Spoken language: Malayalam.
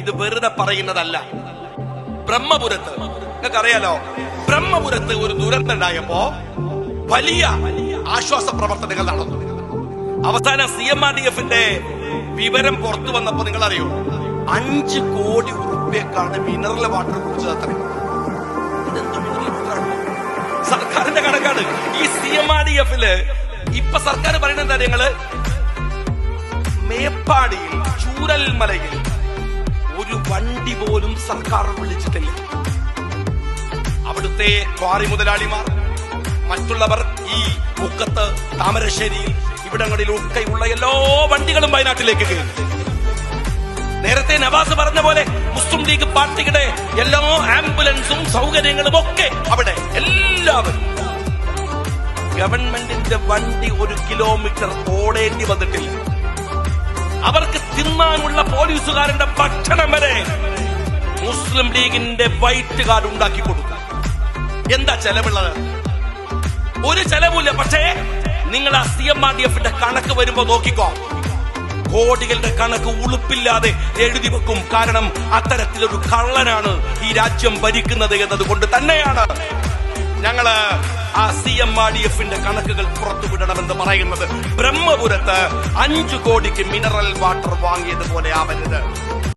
ഇത് വെറുതെ പറയുന്നതല്ല. ബ്രഹ്മപുരത്ത് നിങ്ങൾക്കറിയാലോ ബ്രഹ്മപുരത്ത് ഒരു ദുരന്തം ഉണ്ടായപ്പോ വലിയ ആശ്വാസ പ്രവർത്തനങ്ങൾ നടന്നു. അവസാനം സി എം ആർ ഡി എഫിന്റെ വിവരം പുറത്തു വന്നപ്പോ നിങ്ങൾ അറിയോ അഞ്ച് കോടി ഉറുപ്പ്യക്കാണ് മിനറൽ വാട്ടർ കുറിച്ചത് അത്ര. സർക്കാരിന്റെ കണക്കാണ്. ഈ സി എം ആർ ഡി എഫിൽ ഇപ്പൊ സർക്കാർ പറയുന്നത് എന്താ മേപ്പാടിയിൽ ചൂരൽമലയിൽ ഒരു വണ്ടി പോലും സർക്കാർ വിളിച്ചിട്ടില്ല. അവിടുത്തെ ക്വാറി മുതലാളിമാർ മറ്റുള്ളവർ ഈ മുക്കത്ത് താമരശ്ശേരിയിൽ ഇവിടങ്ങളിലൊക്കെയുള്ള എല്ലാ വണ്ടികളും വയനാട്ടിലേക്ക് കയറി. നേരത്തെ നവാസ് പറഞ്ഞ പോലെ മുസ്ലിം ലീഗ് പാർട്ടിയുടെ എല്ലാ ആംബുലൻസും സൗകര്യങ്ങളും ഒക്കെ അവിടെ എല്ലാവരും. ഗവൺമെന്റിന്റെ വണ്ടി ഒരു കിലോമീറ്റർ ഓടേണ്ടി വന്നിട്ടില്ല. അവർക്ക് തിന്നാനുള്ള പോലീസുകാരന്റെ ഭക്ഷണം വരെ മുസ്ലിം ലീഗിന്റെ വൈറ്റ് കാർഡ് ഉണ്ടാക്കി കൊടുക്ക. എന്താ ചെലവുള്ളത്? ഒരു ചെലവില്ല പക്ഷേ നിങ്ങൾ ആ സി എം ആർ ഡി എഫിന്റെ കണക്ക് വരുമ്പോ നോക്കിക്കോ. കോടികളുടെ കണക്ക് ഉളുപ്പില്ലാതെ എഴുതി വെക്കും. കാരണം അത്തരത്തിലൊരു കള്ളനാണ് ഈ രാജ്യം ഭരിക്കുന്നത് എന്നതുകൊണ്ട് തന്നെയാണ്. ഞങ്ങൾ ആ സി എം ആർ ഡി എഫിന്റെ കണക്കുകൾ പുറത്തുവിടണമെന്ന് പറയുന്നത് ബ്രഹ്മപുരത്ത് അഞ്ചു കോടിക്ക് മിനറൽ വാട്ടർ വാങ്ങിയതുപോലെ ആവരുത്.